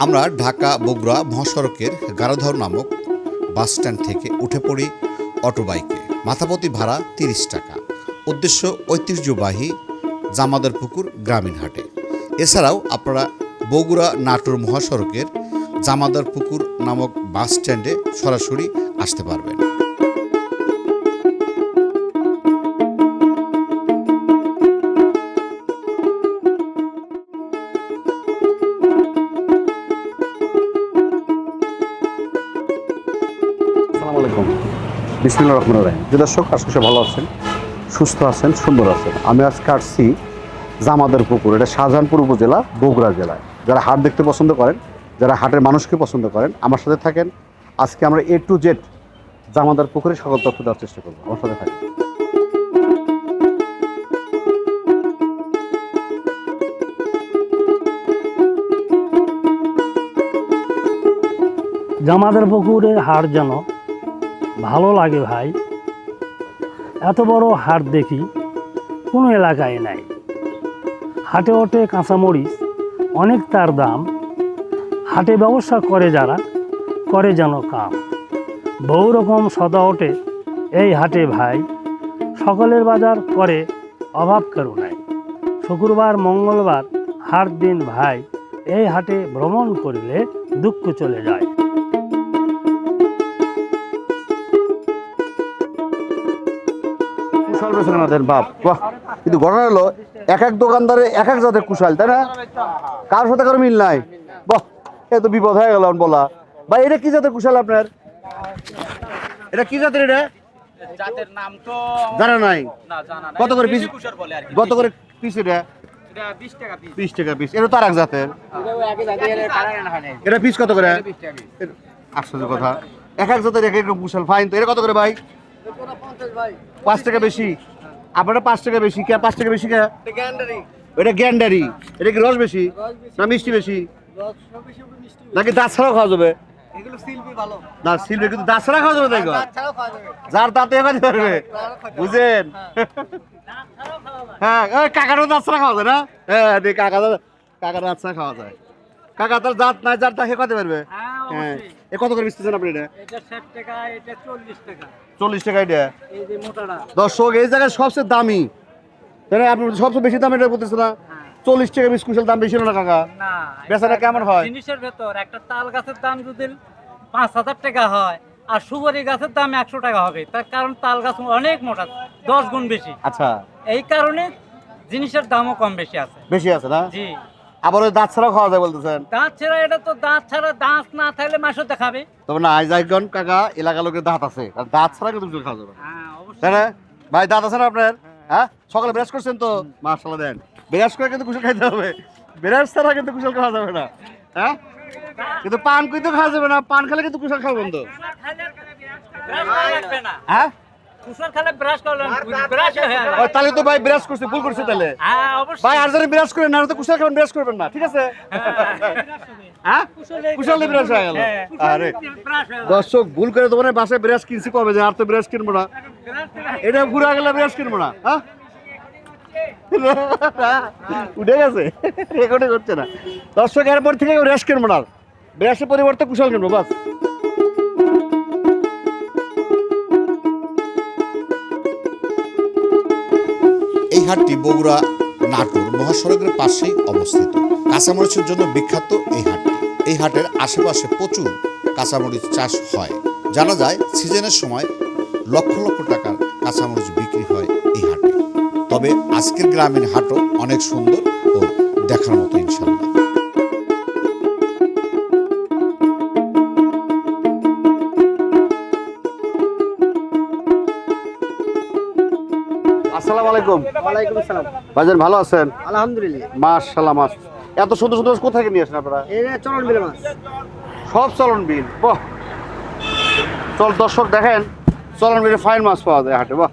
আমরা ঢাকা, বগুড়া মহাসড়কের গারাধর নামক বাস স্ট্যান্ড থেকে উঠে পড়ি অটোবাইকে। মাথাপতি ভাড়া তিরিশ টাকা। উদ্দেশ্য ঐতিহ্যবাহী জামাদার পুকুর গ্রামীণ হাটে। এছাড়াও আপনারা বগুড়া নাটোর মহাসড়কের জামাদার পুকুর নামক বাস স্ট্যান্ডে সরাসরি আসতে পারবেন। বিসমিল্লা রহমান রাহিম। যে দর্শক আজকে সব ভালো আছেন, সুস্থ আছেন, সুন্দর আছেন। আমি আজকে আসছি জামাদের পুকুর, এটা শাহজাহানপুর উপজেলা, বগুড়া জেলায়। যারা হাট দেখতে পছন্দ করেন, যারা হাটের মানুষকে পছন্দ করেন, আমার সাথে থাকেন। আজকে আমরা এ টু জেড জামাদার পুকুরে সকল তথ্য দেওয়ার চেষ্টা করব। আমার সাথে থাকেন। জামাদের পুকুরের হাট যেন ভালো লাগে ভাই। এত বড় হাট দেখি কোনো এলাকায় নাই। হাটে ওঠে কাঁচামরিচ, অনেক তার দাম। হাটে ব্যবসা করে যারা, করে যেন কাম। বহু রকম সদা ওঠে এই হাটে ভাই। সকলের বাজার করে অভাব কেউ নাই। শুক্রবার, মঙ্গলবার, হাট দিন ভাই। এই হাটে ভ্রমণ করিলে দুঃখ চলে যায়। বাপ। বাহ কিন্তু ঘটনা হলো এক এক দোকানদারে এক এক জাতের কুশাল তাই না? কার সাথে কারও মিল নাই। বাহ এ তো বিপদ হয়ে গেল বলা। ভাই এটা কি জাতের কুশাল আপনার? এটা কি জাতের এটা? জাতের নাম তো জানা নাই। না নাই। কত করে পিস কত করে পিস এটা? এটা 20 টাকা পিস। বিশ টাকা পিস। এটা তো আর এক জাতের। এটা পিস কত করে? 20 আশ্চর্য কথা। এক এক জাতের এক এক কুশাল ফাইন তো। এটা কত করে ভাই? পাঁচ টাকা বেশি। আপনারা পাঁচ টাকা বেশি কে পাঁচ টাকা বেশি কে? এটা গ্যান্ডারি। এটা কি রস বেশি? না মিষ্টি বেশি? নাকি দাঁত ছাড়াও খাওয়া যাবে? এগুলো সিলবি ভালো। না সিলবে কিন্তু দাঁত ছাড়া খাওয়া যাবে তাই খাওয়া যার দাঁতে এবার পারবে বুঝেন? হ্যাঁ। ওই কাকারও দাঁত ছাড়া খাওয়া যায় না? হ্যাঁ দেখ কাকা কাকার দাঁত ছাড়া খাওয়া যায়। কাকা তার দাঁত নাই যার দাঁত খাতে পারবে হ্যাঁ। এ কত করে বিচতেছেন আপনি এটা? এটা 60 টাকা এটা 40 টাকা। চল্লিশ টাকা এটা? এই যে মোটাটা। দর্শক এই জায়গায় সবচেয়ে দামি। না? আপনি সবচেয়ে বেশি দাম এটা বলতেছে না? চল্লিশ টাকা বিশ দাম বেশি না কাকা? না বেচাটা কেমন হয়? জিনিসের ভেতর একটা তাল গাছের দাম যদি 5000 টাকা হয় আর সুপারি গাছের দাম 100 টাকা হবে। তার কারণ তাল গাছ অনেক মোটা 10 গুণ বেশি। আচ্ছা। এই কারণে জিনিসের দামও কম বেশি আছে। বেশি আছে না? জি। আবার ওই দাঁত ছাড়াও খাওয়া যায় বলতেছেন? দাঁত ছাড়া এটা তো দাঁত ছাড়া দাঁত না থাকলে মাসও দেখাবে তবে না আইজাইগন কাকা এলাকা লোকের দাঁত আছে। আর দাঁত ছাড়া কিন্তু খাওয়া যাবে। হ্যাঁ অবশ্যই। ভাই দাঁত আছে না আপনার? হ্যাঁ। সকালে ব্রাশ করছেন তো? মার্শাল্লাহ দেন। ব্রাশ করে কিন্তু কুশল খাইতে হবে। ব্রাশ ছাড়া কিন্তু কুশল খাওয়া যাবে না। হ্যাঁ? কিন্তু পান কিন্তু খাওয়া যাবে না। পান খেলে কিন্তু কুশল খাওয়া বন্ধ। হ্যাঁ? তাহলে তো ভাই ব্রাশ করছে ভুল করছে তাহলে। হ্যাঁ ভাই আর ব্রাশ করেন না তো কুশল খাবেন ব্রাশ করবেন না ঠিক আছে? হ্যাঁ? হয়ে গেল। আরে। দর্শক ভুল করে তোমার বাসায় ব্রাশ কিনছি কবে যে আর তো ব্রাশ কিনবো না। এটা ঘুরে গেলে ব্রাশ কিনবো না হ্যাঁ? উঠে গেছে রেকর্ডে করছে না। দর্শক এরপর থেকে ব্রাশ কিনবো না। ব্রাশের পরিবর্তে কুশল কিনবো বাস। হাটটি বগুড়া, নাটোর মহাসড়কের পাশেই অবস্থিত। কাঁচামরিচের জন্য বিখ্যাত এই হাটটি। এই হাটের আশেপাশে প্রচুর কাঁচামরিচ চাষ হয়। জানা যায়, সিজনের সময় লক্ষ লক্ষ টাকার কাঁচামরিচ বিক্রি হয় এই হাটে। তবে আজকের গ্রামীণ হাটও অনেক সুন্দর ও দেখার মতো ইনশাল্লাহ আসসালামু আলাইকুম। ওয়ালাইকুম আসসালাম। ভাইজান ভালো আছেন? আলহামদুলিল্লাহ। মাশাল্লাহ মাস এত সুন্দর সুন্দর মাছ কোথায় নিয়ে আসেন আপনারা? চলন বিলে মাছ। সব চলন বিল বাহ। চল দর্শক দেখেন চলন বিলে ফাইন মাছ পাওয়া যায় হাটে বাহ।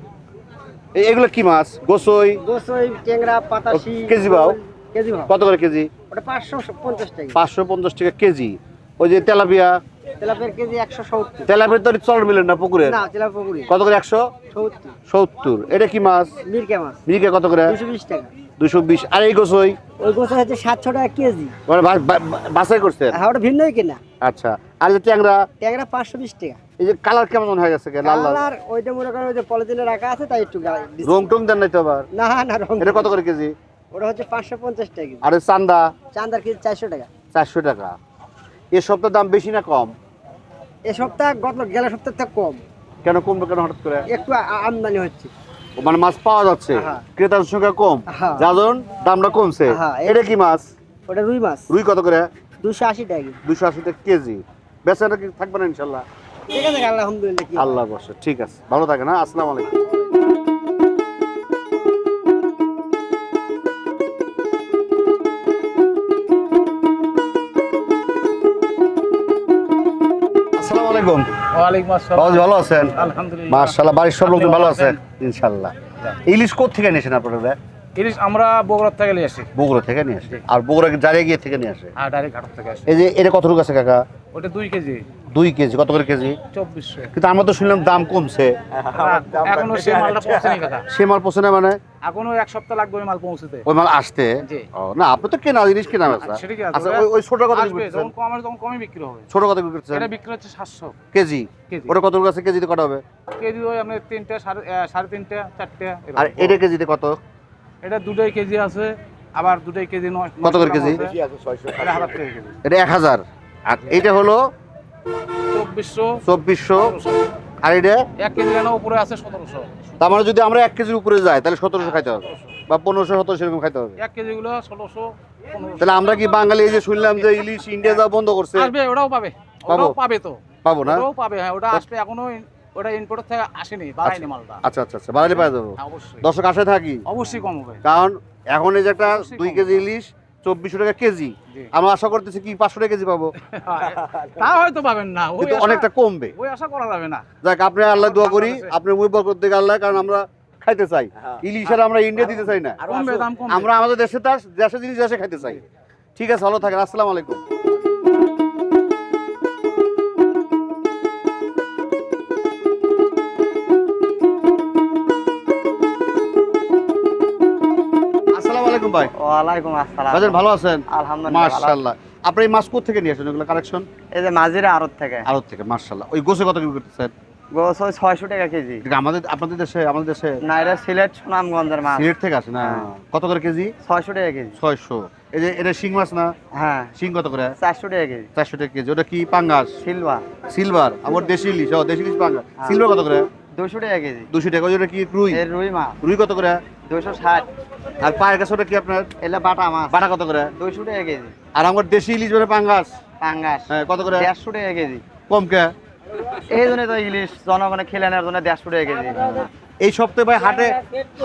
এই এগুলো কি মাছ? গোসই? গোসই ট্যাংরা পাতাশি কেজি ভাও? কেজি ভাও। কত করে কেজি? ওটা পাঁচশো পঞ্চাশ টাকা। পাঁচশো পঞ্চাশ টাকা কেজি। ওই যে তেলাপিয়া। কেজি একশো সত্তর। তেলাপিয়া তো চলন মিলেন না পুকুরি? কত করে একশো? সত্তর। সত্তর। এটা কি মাছ? মিরকে মাছ। মিরিকে কত করে? দুশো বিশ টাকা। দুশো বিশ। আর এই ওই হচ্ছে সাতশো টাকা কেজি। মানে বাছাই করছেন হ্যাঁ ওটা ভিন্নই কিনা? আচ্ছা। আর যে ট্যাংরা? ট্যাংরা পাঁচশো বিশ টাকা। এই যে কালার কেমন হয়ে গেছে লাল লাল? আর ওইটা মনে করেন ওই যে পলিথিনে রাখা আছে তাই একটু। রং টং দেন নাই তো আবার? না না রং এটা কত করে কেজি? ওটা হচ্ছে পাঁচশো পঞ্চাশ টাকা আর চান্দা? চান্দার কেজি চারশো টাকা। চারশো টাকা। এ সপ্তাহ দাম বেশি না কম? এ সপ্তাহ গত গেল সপ্তাহ থেকে কম। কেন কমবে কেন হঠাৎ করে? একটু আমদানি হচ্ছে। মানে মাছ পাওয়া যাচ্ছে। হ্যাঁ। ক্রেতার সংখ্যা কম। হ্যাঁ। যার জন্য দামটা কমছে। হ্যাঁ, এটা কি মাছ? ওটা রুই মাছ। রুই কত করে? দুশো আশি টাকা দুশো আশি টাকা কেজি। বেচাটা কি থাকবে না ইনশাল্লাহ? ঠিক আছে আলহামদুলিল্লাহ আল্লাহ বসে ঠিক আছে। ভালো থাকে না আসসালামু আলাইকুম। আলাইকুম। ওয়ালাইকুম আসসালাম। ভালো আছেন? আলহামদুলিল্লাহ। মাশাআল্লাহ বাড়ির সব লোকজন ভালো আছেন? ইনশাল্লাহ ইলিশ কোথা থেকে নিয়েছেন আপনারা ইলিশ আমরা বগুড়ার থেকে নিয়ে আসি। বগুড়া থেকে নিয়ে আসে। আর বগুড়া গিয়ে থেকে নিয়ে আসে? আর ডাইরেক্ট ঘাট থেকে আসি। এই যে এটা কত আছে কাকা? ওটা দুই কেজি। দুই কেজি। কত করে কেজি? চব্বিশশো। কিন্তু আমরা তো শুনলাম দাম কমছে। এখনও সে মালটা পৌঁছেনি কথা সে মাল পছন্দ মানে? এখনও এক সপ্তাহ লাগবে ওই মাল পৌঁছতে। ওই মাল আসতে? ও না আপনি তো কেনা জিনিস কেনা কি আছে? আচ্ছা ওই ছোট কত বিক্রি যখন কম আসবে তখন কমই বিক্রি হবে। ছোট কত বিক্রি এটা বিক্রি হচ্ছে সাতশো। কেজি? কেজি। ওটা কত আছে? কেজিতে কত হবে? কেজি ওই আপনার তিনটে সাড়ে তিনটে চারটে আর এটা কেজিতে কত? এটা দুটোই কেজি আছে আবার দুটোই কেজি নয় কত করে কেজি? এটা কেজি। এক হাজার। আর এইটা হলো? চব্বিশশো। চব্বিশশো। আর এটা? এক কেজি কেন উপরে আছে সতেরোশো। তার মানে যদি আমরা এক কেজির উপরে যাই তাহলে সতেরোশো খাইতে হবে। বা পনেরোশো সতেরোশো এরকম খাইতে হবে। এক কেজি গুলো ষোলোশো তাহলে আমরা কি বাঙালি এই যে শুনলাম যে ইলিশ ইন্ডিয়া যাওয়া বন্ধ করছে আসবে ওটাও পাবে। পাবো? পাবে তো। পাবো না? ওটাও পাবে হ্যাঁ ওটা আসবে এখনও ওটা ইম্পোর্ট থেকে আসেনি বাড়ায়নি মালটা। আচ্ছা আচ্ছা আচ্ছা বাঙালি পাওয়া যাব। হ্যাঁ, অবশ্যই। দর্শক আসে থাকি? অবশ্যই কম হবে। কারণ এখন এই যে একটা দুই কেজি ইলিশ চব্বিশশো টাকা কেজি। আমরা আশা করতেছি কি পাঁচশো টাকা কেজি পাবো। তা হয়তো পাবেন না। ওই কিন্তু অনেকটা কমবে। ওই আশা করা যাবে না। যাক আপনি আল্লাহ দোয়া করি আপনি মুই বরকত দিকে আল্লাহ কারণ আমরা খাইতে চাই। ইলিশের আমরা ইন্ডিয়া দিতে চাই না। আমরা আমাদের দেশে তার দেশে জিনিস দেশে খাইতে চাই। ঠিক আছে ভালো থাকেন। আসসালামু আলাইকুম। আলাইকুম ভাই। ওয়ালাইকুম আসসালাম। বাজার ভালো আছেন? আলহামদুলিল্লাহ মাশাআল্লাহ। আপনি এই মাছ কোথা থেকে নিয়ে আসেন? এগুলো কালেকশন এই যে মাঝিরা আড়ত থেকে। আড়ত থেকে মাশাআল্লাহ। ওই গোছে কত বিক্রি করতেছেন? গোছ ওই ছয়শো টাকা কেজি। আমাদের আপনাদের দেশে আমাদের দেশে না এটা সিলেট সুনামগঞ্জের মাছ। সিলেট থেকে আসে না? হ্যাঁ। কত করে কেজি? ছয়শো টাকা কেজি। ছয়শো। এই যে এটা শিং মাছ না? হ্যাঁ। শিং কত করে? চারশো টাকা কেজি। চারশো টাকা কেজি। ওটা কি পাঙ্গাস? Silver silver. আমার দেশি ইলিশ। ও দেশি ইলিশ পাঙ্গাস। হ্যাঁ। সিলভার কত করে? দুশো টাকা কেজি। দুশো টাকা। ওটা কি? রুই? এর রুই মাছ। রুই কত করে? ষাট। আর ওটা কি আপনার? এলে বাটা মাছ। বাটা কত করে? দুশো টাকা কেজি। আর আমার দেশি ইলিশ মানে পাঙ্গাস? পাঙ্গাস। হ্যাঁ কত করে? দেড়শো টাকা কেজি। কম কে? এই জন্য তো ইলিশ জনগণে খেলে নেওয়ার জন্য দেড়শো টাকা কেজি। এই সপ্তাহে ভাই হাটে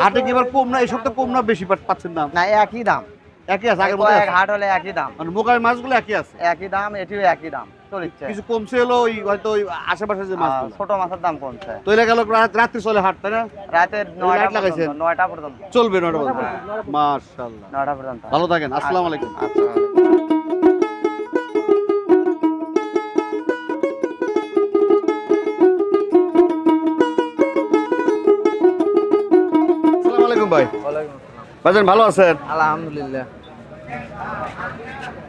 হাটে কি এবার কম না এই সপ্তাহে কম না বেশি পাচ্ছেন দাম? না একই দাম। একই আছে আগের মতো হাট হলে একই দাম। মানে মোকার মাছগুলো একই আছে। একই দাম এটিও একই দাম। কিছু কমছে হলো ওই হয়তো ওই আশেপাশে যে মাছগুলো। ছোট মাছের দাম কমছে। তো রাত্রি চলে হাট তাই না? রাতে নয়টা? নয়টা পর্যন্ত। চলবে নটা বলতে মাশাআল্লাহ। নয়টা পর্যন্ত। ভালো থাকেন আসসালামু আলাইকুম। আচ্ছা আসসালামু আলাইকুম ভাই। ভালো আছেন? আলহামদুলিল্লাহ।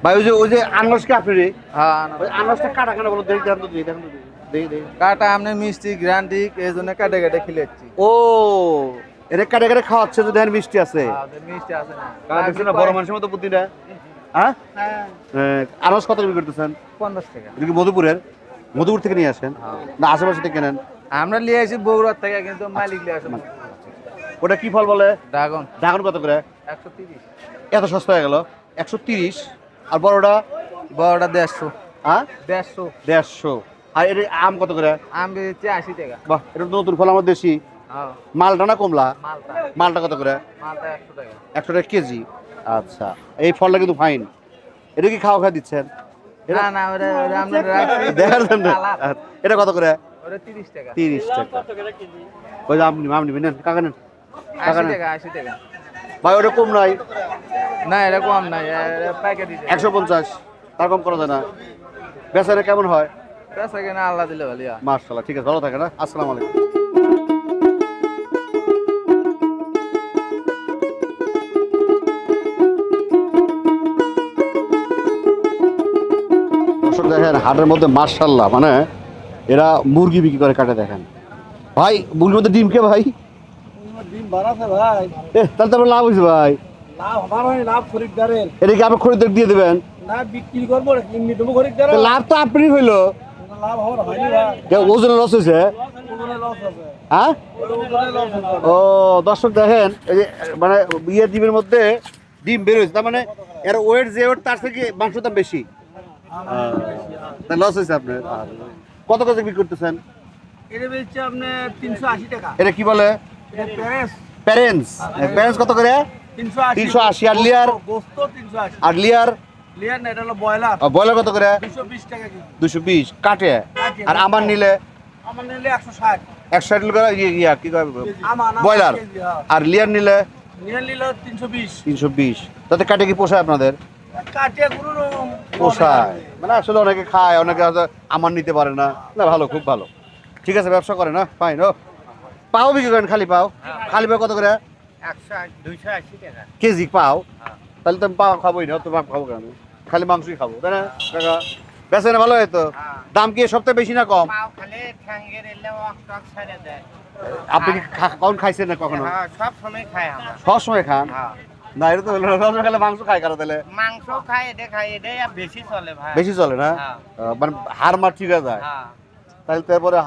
ভাই ওই যে ওই যে আনারসকে আপনি রে? হ্যাঁ ওই আনারসটা কাটা কাটা বলো দেখি দেখেন তো দেখেন তো দেখি। দেখি দেখি কাটা মিষ্টি গ্রান্ডিক এই জন্য কাটে কাটে খিলেছি ও এটা কাটে কাটে খাওয়াচ্ছে তো দেখেন মিষ্টি আছে। মিষ্টি আছে না। বড় মানুষের মতো বুদ্ধিটা হ্যাঁ? হ্যাঁ, আনারস কত বিক্রি করতেছেন? পঞ্চাশ টাকা। এটা কি মধুপুরের? মধুপুর থেকে নিয়ে আসেন? না আশেপাশে থেকে কেনেন? আমরা নিয়ে আসি বগুড়ার থেকে কিন্তু মালিক নিয়ে আসে ওটা কি ফল বলে? ড্রাগন। ড্রাগন কত করে? একশো তিরিশ। এত সস্তা হয়ে গেল? একশো তিরিশ আর বড়টা বড়টা দেড়শো। হ্যাঁ দেড়শো। দেড়শো। আর এটা আম কত করে? আম বেচে আশি টাকা। বাহ এটা তো নতুন ফল আমার দেশি। হ্যাঁ। মালটা না কমলা? মালটা। মালটা কত করে? মালটা একশো টাকা। একশো টাকা কেজি। আচ্ছা এই ফলটা কিন্তু ফাইন। এটা কি খাওয়া খাওয়া দিচ্ছেন। আচ্ছা, এটা কত করে? তিরিশ টাকা। তিরিশ টাকা। ওই আপনি আপনি নেন কাকা নেন। আশি টাকা আশি টাকা। ভাই ওটা কম নাই। না এরকম নাই একশো পঞ্চাশ তার কম করা যায় না। বেচারে কেমন হয়? বেচা কেনা আল্লাহ দিলে ভালো মার্শাল্লাহ ঠিক আছে ভালো থাকে না হ্যাঁ? আসসালামু আলাইকুম। দেখেন হাটের মধ্যে মার্শাল্লাহ মানে এরা মুরগি বিক্রি করে কাটে দেখেন। ভাই মুরগির মধ্যে ডিম কে ভাই? তাহলে তো লাভ হয়েছে ভাই। হয় এটা কি আপনি খরিদ্দার দিয়ে দেবেন? লাভ তো আপনি হইল। ওজনে লস হয়েছে? হ্যাঁ? ও দর্শক দেখেন এই যে মানে ইয়ে ডিমের মধ্যে ডিম বের হয়েছে তার মানে এর ওয়েট যে ওয়েট তার থেকে মাংসের দাম বেশি। লস হয়েছে আপনার। কত কত বিক্রি করতেছেন? এটা বেচছে আপনার তিনশো আশি টাকা। এটা কি বলে? প্যারেন্টস প্যারেন্টস কত করে? তিনশো আশি। আর লিয়ার আর লিয়ার লিয়ার না এটা হলো ব্রয়লার। কত করে? দুশো বিশ কাটে। আর আমার নিলে? আমার নিলে একশো ষাট। করে ইয়ে কি ব্রয়লার। আর লিয়ার নিলে? তিনশো বিশ। তাতে কাটে কি পোষায় আপনাদের? পোষায়। মানে আসলে অনেকে খায় অনেকে আমার নিতে পারে না। না ভালো খুব ভালো। ঠিক আছে ব্যবসা করে না? ফাইন ও। পাও বিক্রি করেন খালি পাও? খালি পাও কত করে? কেজি পাও? তাহলে তো আমি পাও খাবোই না তো খাব কেন? খালি মাংসই খাব তাই না কাকা? বেচে না ভালো হয়তো দাম কি সবথেকে বেশি না কম? আপনি কখন খাইছেন না কখনো? হ্যাঁ সব সময় খায় আমরা। সব সময় খান? হ্যাঁ। না এটা তো সব খেলে মাংস খায় কারও তাহলে? মাংস খায় এটা খায় আর বেশি চলে ভাই। বেশি চলে না? হ্যাঁ। মানে হার মার ঠিক যায়। হ্যাঁ। তাহলে তারপরে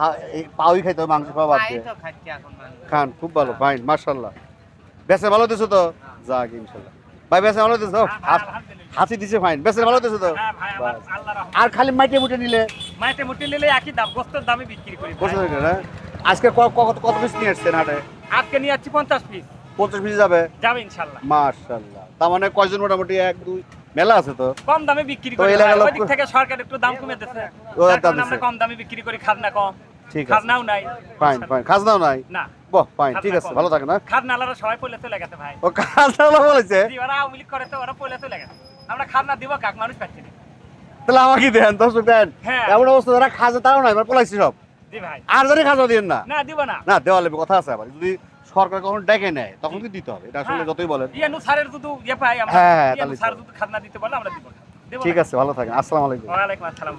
পাওই খাইতে হবে মাংস খাওয়া বাদ খান খুব ভালো ফাইন মার্শাল্লাহ বেসে ভালো দিছো তো? যাক ইনশাল্লাহ ভাই বেসে ভালো দিছো হাত- হাসি দিছে ফাইন বেসে ভালো দিছো তো? হ্যাঁ আর খালি মাইটে মুটে নিলে? মাইতে মুটি নিলে একই দাম গোস্তের দামে বিক্রি করি না আজকে কত কত পিস নিয়ে আসছেন হাটে? আজকে নিয়ে যাচ্ছি পঞ্চাশ পিস পঞ্চাশ পিস যাবে? যাবে ইনশাল্লাহ মার্শাল্লাহ তার মানে কয়জন মোটামুটি? এক দুই? মেলা আছে তো? কম দামে বিক্রি করি ওই দিক থেকে সরকার একটু দাম কমে কারণে আমরা কম দামে বিক্রি করি খাজনা কম। ঠিক আছে। খাজনাও নাই। ফাইন ফাইন খাজনাও নাই? না। বাহ ফাইন ঠিক আছে ভালো থাকে না? খাজনালারা সবাই পয়লা চলে গেছে ভাই। ও খাজনা বলেছে? জি, ওরা আওয়ামী লীগ করে তো ওরা পয়লা চলে গেছে। আমরা খাজনা দিব কাক? মানুষ পাচ্ছি না। তাহলে আমাকে দেন দর্শক দেন। হ্যাঁ। এমন অবস্থা যারা খাজা তারাও নাই এবার পলাইছি সব। জি ভাই। আর জানি খাজা দিন না? না দিব না। না দেওয়া লাগবে কথা আছে আবার। যদি সরকার কখন ডেকে নেয় তখন কি দিতে হবে? এটা আসলে হ্যাঁ। যতই বলেন। ইয়ানু স্যারের যদি ইয়ে পাই আমরা হ্যাঁ, হ্যাঁ, ইয়ানু স্যার যদি খাজনা দিতে বলে আমরা দিব না। ঠিক আছে ভালো থাকেন। আসসালামু আলাইকুম। ওয়ালাইকুম আসসালাম।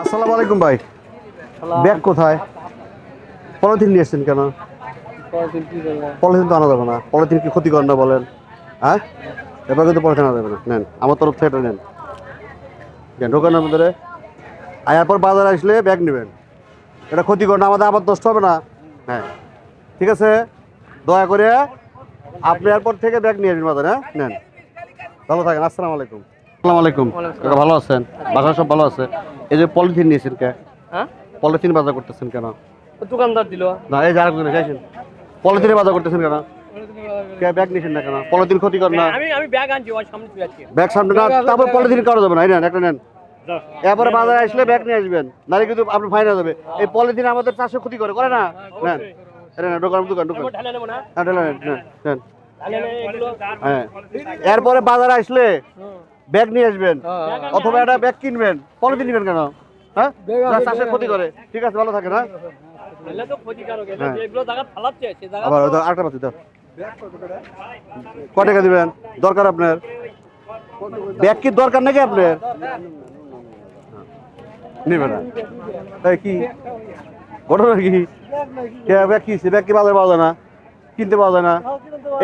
আসসালামু আলাইকুম ভাই। ব্যাগ কোথায়? পলিথিন নিয়ে এসছেন কেন? পলিথিন তো আনা যাবে না। পলিথিন কি ক্ষতিকর না বলেন? হ্যাঁ? এবার কিন্তু পলিথিন আনা যাবে না। নেন আমার তরফ থেকে এটা নেন। নেন ঢোকানোর ভিতরে। আর এরপর বাজারে আসলে ব্যাগ নেবেন। এটা ক্ষতিকর না আমাদের আবার নষ্ট হবে না। হ্যাঁ ঠিক আছে? দয়া করে আপনি এরপর থেকে ব্যাগ নিয়ে আসবেন বাজারে হ্যাঁ? নেন। ভালো থাকেন আসসালামু আলাইকুম। আসসালামু আলাইকুম। কাকা ভালো আছেন? বাসা সব ভালো আছে? এই যে পলিথিন নিয়েছেন কে? হ্যাঁ? পলিথিন বাজার করতেছেন কেন? দোকানদার দিল। না এই যারা যাইছেন পলিথিনে বাজার করতেছেন কেন? ব্যাগ না কেন? পলিথিন ক্ষতিকর না? আমি আমি ব্যাগ আনছি ওই সামনে তুই আজকে। ব্যাগ সামনে না তারপর পলিথিন করা যাবে না। এই নেন একটা নেন। এরপরে বাজারে আসলে ব্যাগ নিয়ে আসবেন। নাহলে কিন্তু আপনি ফাইন যাবে। এই পলিথিন আমাদের চাষে ক্ষতি করে করে না? নেন। নেন দোকান দোকান দোকান ঢালে নেব না? হ্যাঁ ঢেলে নেন, নেন, হ্যাঁ। এরপরে বাজারে আসলে ব্যাগ নিয়ে আসবেন। অথবা একটা ব্যাগ কিনবেন। পলিথিন নিবেন কেন? হ্যাঁ? চাষের ক্ষতি করে। ঠিক আছে ভালো থাকে না হ্যাঁ। জায়গা আবার আরেকটা পাচ্ছি দাও। ক টাকা দিবেন? দরকার আপনার? ব্যাগ কি দরকার নাকি আপনার? নেবে না। এই কি? ঘটনা কি? ব্যাগ কি ব্যাগ কি বাজারে পাওয়া যায় না? কিনতে পাওয়া যায় না?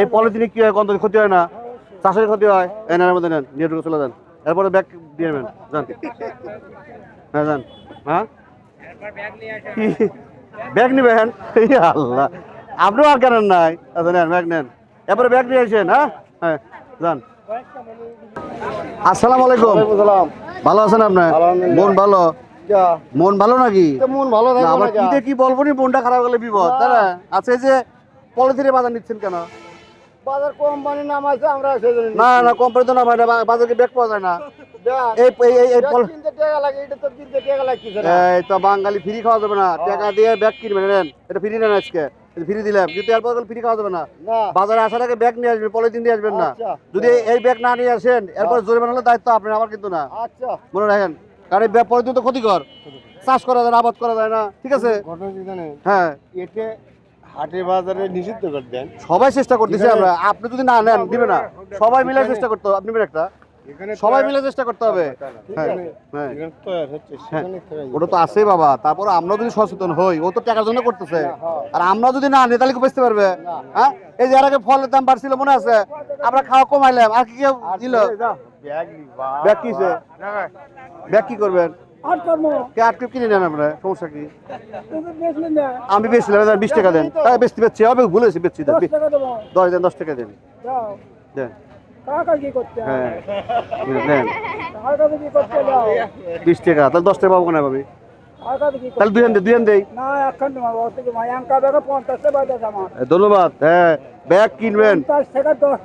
এই পলিথিনে কি হয়? কত ক্ষতি হয় না? চাষের ক্ষতি হয়? এই নেন মধ্যে নেন। নিয়ে ঢুকে চলে যান। এরপরে ব্যাগ দিয়ে নেবেন। যান। হ্যাঁ যান। হ্যাঁ? ব্যাগ নিবেন? আল্লাহ। আপনিও আর কেনেন নাই? আচ্ছা নেন ব্যাগ নেন। এরপরে ব্যাগ নিয়ে আসেন হ্যাঁ? হ্যাঁ যান। আসসালামু আলাইকুম। ভালো আছেন আপনার মন ভালো? মন ভালো নাকি? মন ভালো না, আবার কি কি বলব নি? মনটা খারাপ গেলে বিপদ না। আচ্ছা এই যে পলিথিনে বাজার নিচ্ছেন কেন? বাজার কোম্পানি নাম আছে আমরা না না কোম্পানি তো না ভাই বাজারে ব্যাগ পাওয়া যায় না। এই এই এই- এই পল- কিনতে টাকা লাগে এটা তো কিনতে টাকা লাগছে এই তো বাঙালি ফ্রি খাওয়া যাবে না। টাকা দিয়ে ব্যাগ কিনবেন নেন। এটা ফ্রি নেন আজকে। ফ্রি দিলাম। কিন্তু এরপর ফ্রি খাওয়া যাবে না। না। বাজারে আসার আগে ব্যাগ নিয়ে আসবেন পলিথিন দিয়ে আসবেন না। আচ্ছা। যদি এই ব্যাগ না নিয়ে আসেন এরপর জরিমানা হলে দায়িত্ব আপনার আমার কিন্তু না। আচ্ছা। মনে রাখেন কারণ এই পলিথিন তো ক্ষতিকর। চাষ করা যায় না আবাদ করা যায় না। ঠিক আছে? ঘটনা কি জানেন? হ্যাঁ। এতে হাটে বাজারে নিষিদ্ধ করে দেন। সবাই চেষ্টা করতেছি আমরা। আপনি যদি না নেন দিবে না। সবাই মিলে চেষ্টা করতে হবে। আপনি একটা? সবাই মিলে চেষ্টা করতে হবে। হ্যাঁ হ্যাঁ। থেকে ওটা তো আছেই বাবা। তারপর আমরা যদি সচেতন হই ও তো টাকার জন্য করতেছে। আর আমরা যদি না নিই তাহলে কি বেচতে পারবে? হ্যাঁ? এই যে এর আগে ফলের দাম বাড়ছিল মনে আছে? আমরা খাওয়া কমাইলাম। আর কি কেউ দিল? ব্যাগ নিবা ব্যাগ কি করবেন? কে কিনে নেন আপনারা? সমস্যা কি? আমি বেচছিলাম এবার বিশ টাকা দেন। তাই বেচতে বেচছি হবে ভুলেছি বেচছি। দেন দশ দেন দশ টাকা দেন। দেন। হ্যাঁ। দেন বিশ টাকা তাহলে দশ টাকা পাবো না ভাবি? তাহলে দুই দুই দেই ধন্যবাদ হ্যাঁ ব্যাগ কিনবেন।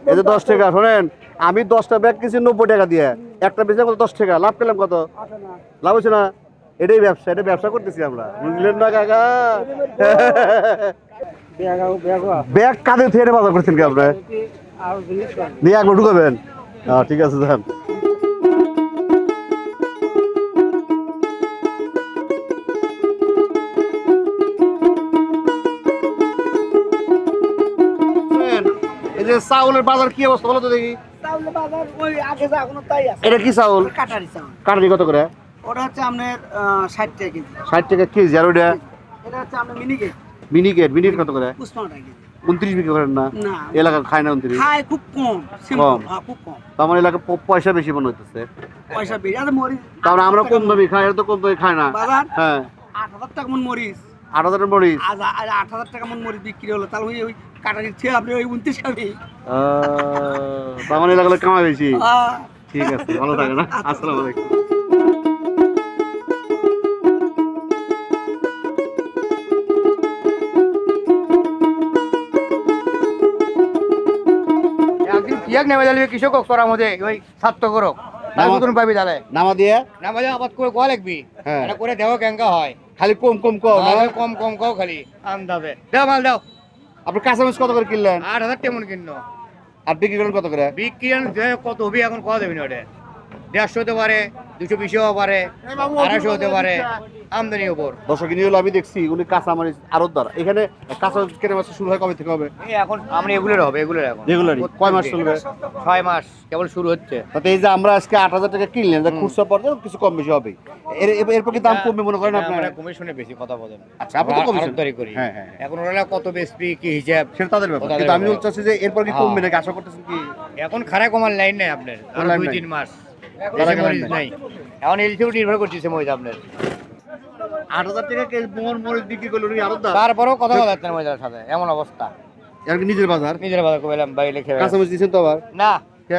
এই যে দশ টাকা। শোনেন আমি দশটা ব্যাগ কিনছি নব্বই টাকা দিয়ে। একটা বেচে কত দশ টাকা? লাভ পেলাম কত? লাভ হচ্ছে না? এটাই ব্যবসা এটা ব্যবসা করতেছি আমরা। বুঝলেন না কাকা? ব্যাগ কাঁধে থেকে বাজার করছেন কি আপনার নিয়ে একবার ঢুকাবেন? ঠিক আছে যান এই যে চাউলের বাজার কি অবস্থা বলো তো দেখি। এটা কি চাউল? কাটারি চাউল। কাঠি কত করে? ওটা হচ্ছে আপনার ষাট টাকা কেজি। ষাট টাকা কেজি আর ওইটা? এটা হচ্ছে আপনার মিনিকেট মিনিকেট মিনিট কত করে? পুষ্পা টাকা কেজি। উনত্রিশ বিক্রি করেন না? এলাকা খায় না উনত্রিশ? খায় খুব কম কম। হ্যাঁ খুব কম। আমার এলাকা পয়সা বেশি মনে হইতেছে। পয়সা বেশি আর মরিচ তারপরে আমরা কম দামি খাই তো কম দামি খায় না। হ্যাঁ। আট হাজার টাকা মন মরিচ। আট হাজারের মরিচ? আট হাজার টাকা মন মরিচ বিক্রি হলো তাহলে ওই কাটারি থেকে আপনি ওই উনত্রিশ খাবি। তার মানে এলাকা কামাই বেশি। ঠিক আছে ভালো থাকে না আসসালামু আলাইকুম। কিয়াক নেমে যাবে কৃষক করার মধ্যে ওই নতুন পাবি তাহলে নামা দিয়ে? নামা দিয়ে আবাদ করে কোয়া লাগবি। হ্যাঁ। এটা করে দেওয়া কেঙ্কা হয়। খালি কম কম না? কম কম কও খালি। আন্দাজে। দাও মাল দাও। আপনি কাঁচামরিচ কত করে কিনলেন? আট হাজার টেমন কিনলো। আর বিক্রি করেন কত করে বিক্রি কত হবি এখন কত দেবেন ওটা দেড়শো হতে পারে দুশো বিশও হতে পারে আড়াইশো হতে পারে আমদানির উপর। দর্শক নিয়ে আমি দেখছি উনি কাঁচামরিচ আরত দ্বারা এখানে কাঁচা কেনা মাছ শুরু হয় কবে থেকে হবে? এখন আমরা এগুলোর হবে এগুলোর এখন। রেগুলারই কয় মাস চলবে? ছয় মাস কেবল শুরু হচ্ছে। তাতে এই যে আমরা আজকে আট হাজার টাকা কিনলেন যে খুচরা পর্যায়ে কিছু কম বেশি হবে এর এর- এরপর কি দাম কমবে মনে করেন আপনার? কমিশনে বেশি কথা বলেন। আচ্ছা, আপনি তো আমরা commission। আড়তদারি করি। হ্যাঁ, হ্যাঁ, হ্যাঁ। এখন ওরা কত বেচবি কি হিসাব? সেটা তাদের ব্যাপার। কিন্তু আমি ব্যাপার। যে এরপর কি। কমবে নাকি? আশা করতেছেন কি? এখন খারাপ কমার লাইন নাই আপনার। দুই তিন মাস। নাই এখন এলসিও নির্ভর করতেছে মরিচ আপনার। আট হাজার টাকা কেজি মোহর মরিচ বিক্রি করল তারপরেও কথা বলা যাচ্ছে না মরিচের সাথে এমন অবস্থা। আর নিজের বাজার? নিজের বাজার বাইরে খেয়ে দিচ্ছেন তো আবার? না।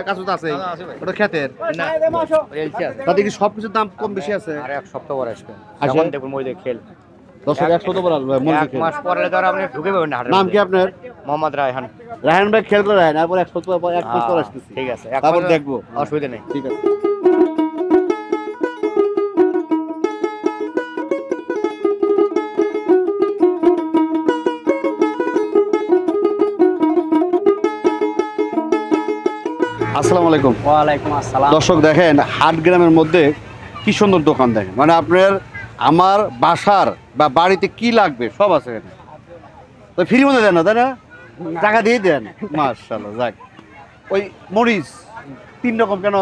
কাঁচা তো আছে? কাঁচা আছে ভাই। ওটা খেতের না। এলসি আছে। তাতে কি সব কিছুর দাম কম বেশি আছে? আর এক সপ্তাহ পরে আসবে। এখন দেখুন মরিচের খেল। দর্শক একশো তো বলাল মরিচ এক মাস পরে ধর আপনি ঢুকে পাবেন না নাম কি আপনার? মোহাম্মদ রায়হান। রায়হান ভাই খেয়াল রায়হান তারপর একশো তো এক মাস পর আসতেছি। ঠিক আছে তারপর দেখব। অসুবিধা নেই। ঠিক আছে। আসসালামু আলাইকুম। ওয়ালাইকুম আসসালাম। দর্শক দেখেন হাট গ্রামের মধ্যে কি সুন্দর দোকান দেখেন। মানে আপনার আমার বাসার বা বাড়িতে কি লাগবে সব আছে এখানে। তো ফ্রি মধ্যে দেন না তাই না? টাকা দিয়ে দেন। মার্শাল্লাহ যাক। ওই মরিচ তিন রকম কেন?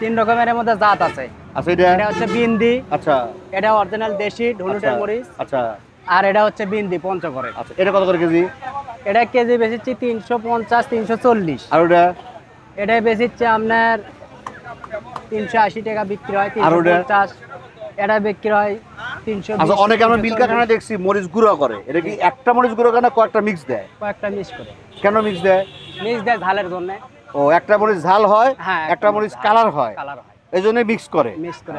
তিন রকমের মধ্যে জাত আছে। আচ্ছা এটা? হচ্ছে বিন্দি। আচ্ছা। এটা অরিজিনাল দেশি ঢুলুটের আচ্ছা, মরিচ। আচ্ছা। আর এটা হচ্ছে বিন্দি পঞ্চগড়ের। আচ্ছা এটা কত করে কেজি? এটা কেজি বেচেছি তিনশো পঞ্চাশ তিনশো চল্লিশ। আর ওটা? এটা বেচেছে আপনার তিনশো আশি টাকা বিক্রি হয় তিনশো? পঞ্চাশ। এটা বিক্রি হয় তিনশো আচ্ছা অনেকে আমরা মিল কারখানা দেখছি মরিচ গুঁড়ো করে। এটা কি একটা মরিচ গুঁড়ো কেন কয়েকটা মিক্স দেয়? কয়েকটা মিক্স করে। কেন মিক্স দেয়? মিক্স দেয় ঝালের জন্য। ও একটা মরিচ ঝাল হয় হ্যাঁ, একটা মরিচ কালার হয়। কালার হয়। এই জন্য মিক্স করে। মিক্স করে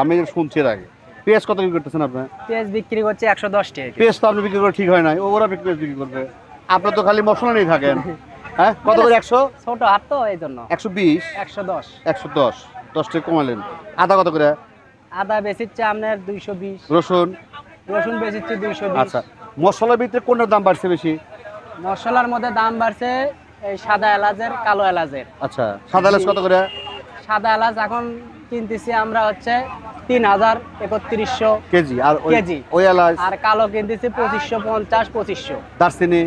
আমি শুনছি আগে। পেঁয়াজ কত বিক্রি করতেছেন আপনার পেঁয়াজ বিক্রি করছে একশো দশ টাকা। পেঁয়াজ তো আপনি বিক্রি করে ঠিক হয় না ওরা বিক্রি বিক্রি করবে। আপনার তো খালি মশলা নিয়ে থাকেন। হ্যাঁ কত করে একশো? ছোট হাত তো এই জন্য। একশো বিশ? একশো দশ। একশো দশ দশ টাকা কমালেন। আদা কত করে? আদা বেচিচ্ছে আপনার দুইশো বিশ। রসুন? রসুন বেচিচ্ছে দুইশো বিশ। আচ্ছা মশলার ভিতরে কোনটার দাম বাড়ছে বেশি? মশলার মধ্যে দাম বাড়ছে এই সাদা এলাচের কালো এলাচের। আচ্ছা সাদা এলাচ কত করে? সাদা এলাচ এখন কিনতেছি আমরা হচ্ছে তিন হাজার একত্রিশশো কেজি আর কেজি। ওই এলাচ আর কালো কিনতেছি পঁচিশশো পঞ্চাশ পঁচিশশো। দারচিনি?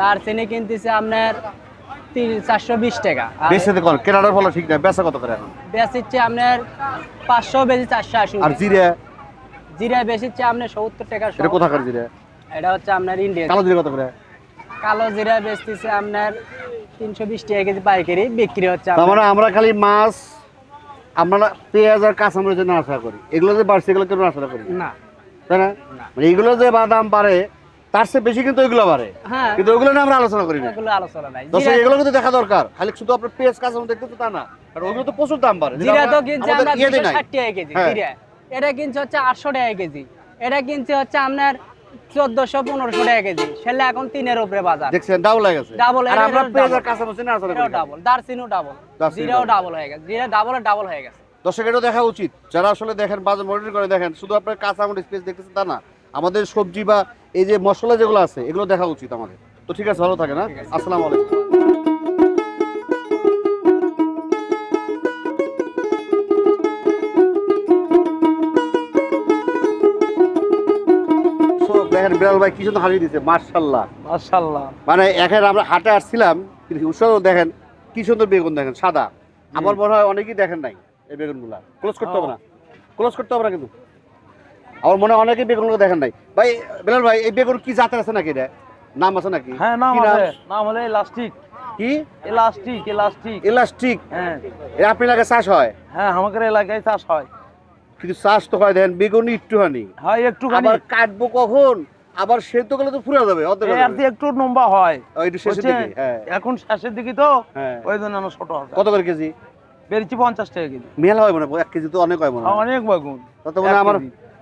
দারচিনি কিনতেছি আপনার চারশো বিশ টাকা। আর বেশি কোন কেনাটার ফলে ঠিক না বেচা কত করে এখন? বেচিচ্ছে আপনার পাঁচশো বেশি চারশো আশি আর জিরে? জিরা বেচিচ্ছে আপনার সত্তর টাকা এটা কোথাকার জিরে? এটা হচ্ছে আপনার ইন্ডিয়ান। কালো জিরে কত করে? কালো জিরা বেচতেছে আপনার তিনশো বিশ টাকা কেজি পাইকারি বিক্রি হচ্ছে মানে আমরা খালি মাছ আমরা পেঁয়াজ আর কাঁচামরিচ জন্য আশা করি। এগুলো যে বাড়ছে এগুলো কেন আশা করি? না। তাই না? মানে এইগুলো যে বাদাম বাড়ে তার চেয়ে বেশি কিন্তু এগুলো বাড়ে। হ্যাঁ। কিন্তু ওগুলো নিয়ে আমরা আলোচনা করি না। এগুলো আলোচনা নাই। দর্শক এগুলো কিন্তু দেখা দরকার। খালি শুধু আপনার পেঁয়াজ কাঁচামরিচ দেখতে তো তা না। তো প্রচুর দাম বাড়ে। জিরা তো আমরা- কিনছে আমরা ইয়েতে দুশো নাই। ষাট টাকা কেজি হ্যাঁ। জিরা। এটা কিনছে হচ্ছে আটশো টাকা কেজি। এটা কিনছে হচ্ছে আপনার চোদ্দশো পনেরোশো টাকা কেজি। সেলে এখন তিনের উপরে বাজার। দেখছেন ডাবল হয়ে গেছে। ডাবল আর আমরা। কাঁচামরিচ। ডাবল দারচিনিও ডাবল জিরাও ডাবল হয়ে গেছে। জিরা ডাবল ডাবল হয়ে গেছে। দর্শক দেখা উচিত। যারা আসলে দেখেন বাজার মনিটর করে দেখেন শুধু আপনার কাঁচামরিচ পেঁয়াজ দেখতেছেন তা না আমাদের সবজি বা এই যে মশলা যেগুলো আছে এগুলো দেখা উচিত আমাদের। তো ঠিক আছে ভালো থাকে না আসসালামু আলাইকুম। দেখেন ভাই কি সুন্দর হারিয়ে দিচ্ছে মার্শাল্লাহ মাশাআল্লাহ। মানে এখন আমরা হাটে আসছিলাম কিন্তু উৎসব দেখেন কি সুন্দর বেগুন দেখেন সাদা। আমার মনে হয় অনেকেই দেখেন নাই এই বেগুনগুলা। ক্লোজ করতে হবে না। ক্লোজ করতে হবে না কিন্তু। আমার মনে হয় অনেকেই বেগুনগুলো দেখেন নাই। ভাই বেলাল ভাই এই বেগুন কি জাতের আছে নাকি এটা নাম আছে নাকি? হ্যাঁ নাম আছে। নাম হলো ইলাস্টিক কি? ইলাস্টিক ইলাস্টিক ইলাস্টিক হ্যাঁ। আপনার এলাকায় চাষ হয়? হ্যাঁ আমাদের এলাকায় চাষ হয়। কিন্তু চাষ তো হয় দেখেন বেগুন একটুখানি। হয় একটুখানি। আবার কাটবো কখন? আবার সেদ্ধ করলে তো ফুরে যাবে হয়ে একটু লম্বা হয়। একটু শেষের দিকে হ্যাঁ। এখন শেষের দিকে তো হ্যাঁ। ওই জন্য আমার ছোট কত করে কেজি? বেরিয়েছি পঞ্চাশ টাকা কেজি। মেলা হয় মনে এক কেজি তো অনেক হয় মনে অনেক বেগুন। তত মনে আমার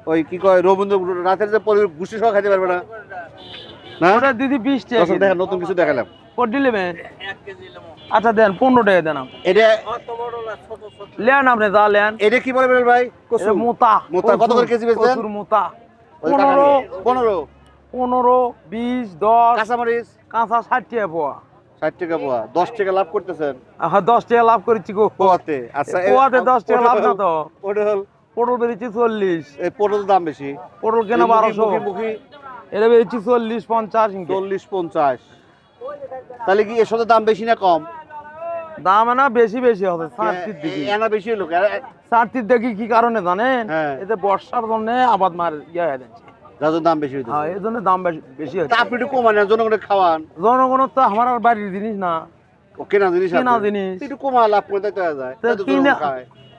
ওই কি কয় রবীন্দ্র রাতের যে পরিবার গুষ্টি সহ খাইতে পারবে না। না? ওটা দিদি বিশ টাকা দেখেন নতুন কিছু দেখালাম। কত দিলেন আচ্ছা দেন পনেরো টাকা দেন। এটা লেন আপনি যা লেন। এটা কি বলে ভাই? মোতা। মোতা। কত করে কেজি বেচলেন? মোতা। পনেরো পনেরো। পনেরো বিশ দশ। কাঁচামরিচ। কাঁচা ষাট টাকা পোয়া। ষাট টাকা পোয়া। দশ টাকা লাভ করতেছেন? হ্যাঁ দশ টাকা লাভ করেছি গো। পোয়াতে। আচ্ছা পোয়াতে দশ টাকা লাভ না তো। পটল পটল বেরিয়েছি চল্লিশ। এই পটল দাম বেশি। পটল কেনা বারোশো। এটা বেরিয়েছি চল্লিশ পঞ্চাশ চল্লিশ পঞ্চাশ। তাহলে কি এর সাথে দাম বেশি না কম? দাম না বেশি বেশি হবে ষাটটির দিকে এনা বেশি হলো ষাটটির দিকে কি কারণে জানেন? হ্যাঁ। এতে বর্ষার জন্য আবাদ মার ইয়ে হয়ে যাচ্ছে। দাম বেশি হ্যাঁ এই জন্য দাম বেশি- হচ্ছে আপনি একটু কমান না জনগণের খাওয়ান। জনগণের তো আমার আর বাড়ির জিনিস না। কেনা জিনিস কেনা। জিনিস। একটু কমা লাভ করে তাই তো যায়।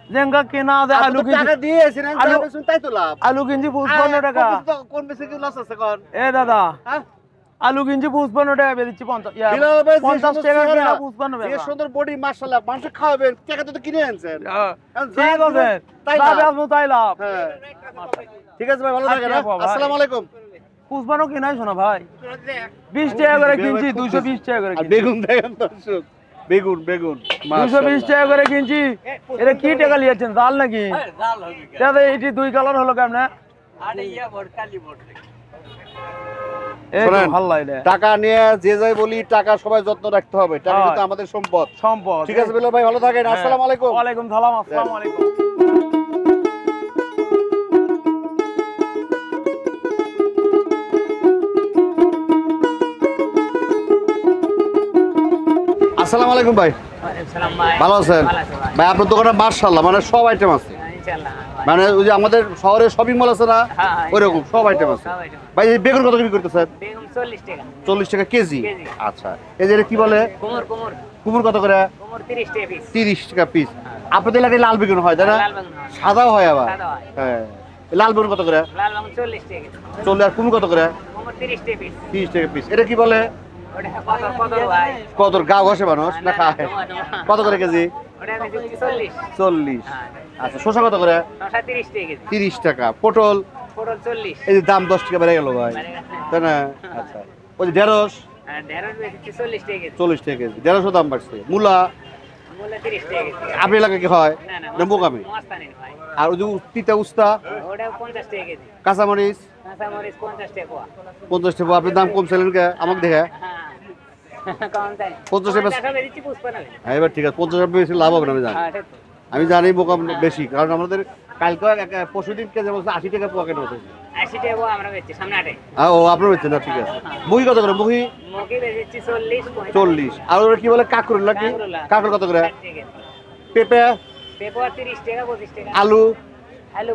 জেঙ্গা কেনা আপনি আলু টাকা দিয়েছেন আমি আলু- তাই তো লাভ। আলু কিনছি টাকা। কোন বেশি কি লস আছে কোন? এ দাদা। হ্যাঁ? আলু কিনছি পঁচপান্ন টাকা বেরিয়েছি পঞ্চাশ টাকা পঁচপান্ন সুন্দর বডি মাশাআল্লাহ মানুষ খাওয়াবেন টাকা তো কিনে আনছেন। হ্যাঁ, ঠিক আছে তাই যা লাভ। বেচবো তাই লাভ। হ্যাঁ। ঠিক আছে ভাই ভালো থাকেন হ্যাঁ? আসসালামু আলাইকুম। পুষ্পানো কেনাই শোনা ভাই? বিশ টাকা করে কিনছি দুশো বিশ টাকা করে বেগুন দেখেন দর্শক বেগুন বেগুন দুশো বিশ টাকা করে কিনছি এটা কি টাকা নিয়েছেন জাল নাকি? দাদা এটি দুই কালার হলো কেমন? টাকা নিয়ে যে যাই বলি টাকা সবাই যত্ন রাখতে হবে। টাকা কিন্তু আমাদের সম্পদ। সম্পদ ঠিক আছে বেলা ভাই ভালো থাকেন। হ্যাঁ। আসসালামু আলাইকুম। ওয়ালাইকুম সালাম আসসালামু আলাইকুম। আসসালামু আলাইকুম ভাই। ভালো আছেন? ভাই। আপনার দোকানে মার্শাল্লাহ মানে সব আইটেম আছে। মানে ওই যে আমাদের শহরে শপিং মল আছে না? ওইরকম সব আইটেম আছে। ভাই এই বেগুন কত কি করতেছেন চল্লিশ টাকা। চল্লিশ টাকা কেজি। আচ্ছা এই যে এটা কি বলে? কোমর কোমর। কুমুর কত করে? কোমর তিরিশ টাকা পিস তিরিশ টাকা পিস আপনাদের এলাকায় লাল বেগুন হয় তাই না? হয়। সাদাও হয় আবার? হ্যাঁ। লাল বেগুন কত করে? লাল বাঙুর চল্লিশ টাকা। চল্লিশ আর কুমুর কত করে? কোমর তিরিশ টাকা পিস তিরিশ টাকা পিস এটা কি বলে? কত গাও ঘষে মানুষ না খায়? কত করে কেজি? চল্লিশ। হ্যাঁ। আচ্ছা শসা কত করে? তিরিশ টাকা পটল? এই যে দাম দশ টাকা বেড়ে গেল ভাই। তাই না? আচ্ছা। ওই যে ঢেঁড়স? বেচছি চল্লিশ টাকা কেজি। ঢেঁড়সও দাম বাড়ছে। মূলা? আপনার এলাকায় কি হয়? না মোকামি আর ওই যে তিতা উস্তা? কাঁচামরিচ? পঞ্চাশ টাকা আপনি দাম কমছিলেন কে? আমাকে দেখে। হ্যাঁ পঞ্চাশ হ্যাঁ এবার ঠিক আছে পঞ্চাশ বেশি লাভ হবে না আমি জানি। হ্যাঁ। আমি জানি বোকা বেশি কারণ আমাদের কালকে পরশু দিন কেজি বলছে আশি টাকা হচ্ছে সামনে আটে। হ্যাঁ ও আপনার হচ্ছে না ঠিক আছে। মুহি কত করে মুহি চল্লিশ চল্লিশ। আর ওরা কি বলে নাকি। কত করে? পেঁপে? আলু? আলু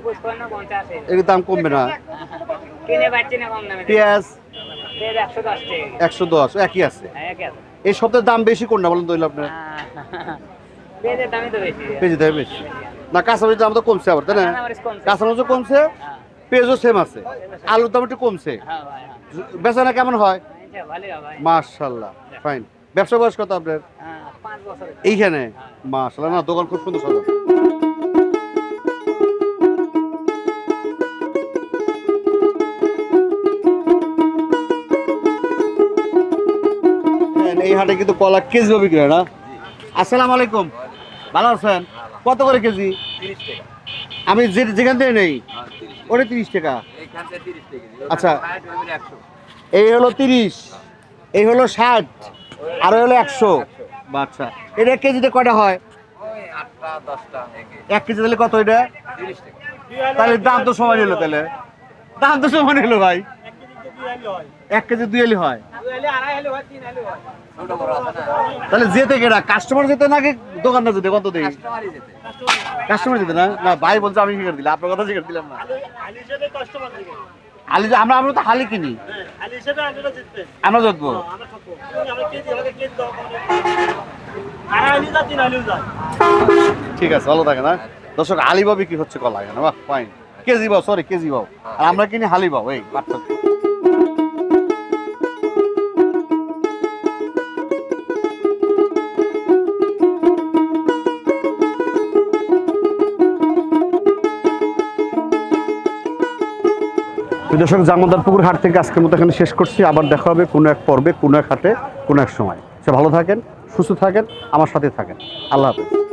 এর দাম কমবে না। কিনে পেঁয়াজ? একশো দশ টাকা একই আছে। হ্যাঁ, একই আছে। এই সপ্তাহের দাম বেশি কোনটা বলেন তো আপনার? হ্যাঁ। পেঁয়াজের দাম বেশি। না কাঁচামরিচের দাম তো কমছে আবার তাই না? কমছে। কাঁচামরিচও কমছে পেঁয়াজও সেম আছে। আলুর দাম একটু কমছে। হ্যাঁ হ্যাঁ। বেচানা কেমন হয়? মার্শাল্লাহ ফাইন ব্যবসা বয়স কত আপনার? হ্যাঁ এইখানে? মার্শাল্লাহ না দোকান খুব সুন্দর সাজানো এই হাটে কিন্তু কলা কেজি বিক্রি হয় না? আসসালামু আলাইকুম। ভালো আছেন? কত করে কেজি? আমি যে- যেখান থেকে নেই? ওটা তিরিশ টাকা। আচ্ছা। এই হলো তিরিশ। এই হলো ষাট। আর হলো একশো। আচ্ছা। এটা কেজিতে কয়টা হয়? এক কেজি। তাহলে কত এটা? তাহলে দাম তো সময় হলো তাহলে। দাম তো সময় হলো ভাই। এক কেজি দুই আলি হয়। তাহলে যেতে কেনা কাস্টমার যেতে নাকি দোকানদার যেতে? কত দেই কাস্টমার যেতে। না? না ভাই বলছে আমি শিকার দিলাম আপনার কথা শিকার দিলাম না। আলি আমরা আমরা তো হালি কিনি। আমরা জিতবো? ঠিক আছে ভালো থাকে না? দর্শক আলিবাও বিক্রি হচ্ছে কলা এখানে বাহ ফাইন কেজি বাও সরি কেজি বাও। আর আমরা কিনি হালি বাও এই পার্থক্য। দর্শক জামদার পুকুর হাট থেকে আজকের মতো এখানে শেষ করছি। আবার দেখা হবে কোনো এক পর্বে, কোনো এক হাটে, কোনো এক সময়। সে ভালো থাকেন, সুস্থ থাকেন, আমার সাথে থাকেন। আল্লাহ হাফেজ।